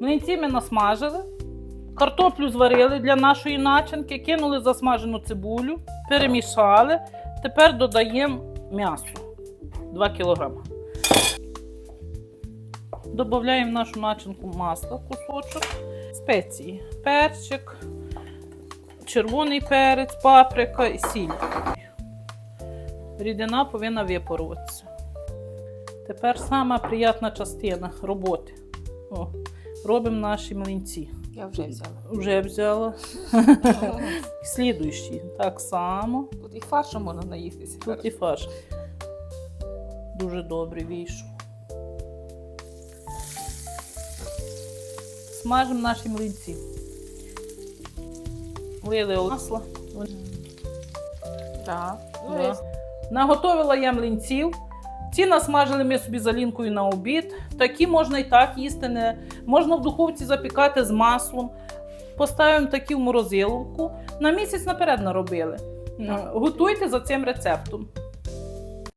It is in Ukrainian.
Млинці ми насмажили, картоплю зварили для нашої начинки, кинули засмажену цибулю, перемішали. Тепер додаємо м'ясо 2 кг. Додаємо в нашу начинку масло, кусочок, спеції, перчик, червоний перець, паприка і сіль. Рідина повинна випаруватися. Тепер сама приємна частина роботи. О, робимо наші млинці. Я вже взяла. Вже взяла. Слідуючі так само. Тут і фаршем можна наїстися. Тут і фарш. Дуже добре вийшов. Смажимо наші млинці. Вилили масло. Так. Ну, Да. Наготовила я млинців. Ці насмажили ми собі залінкою на обід. Такі можна і так їсти. Не... Можна в духовці запікати з маслом. Поставимо такі в морозиловку. На місяць наперед наробили. Готуйте за цим рецептом.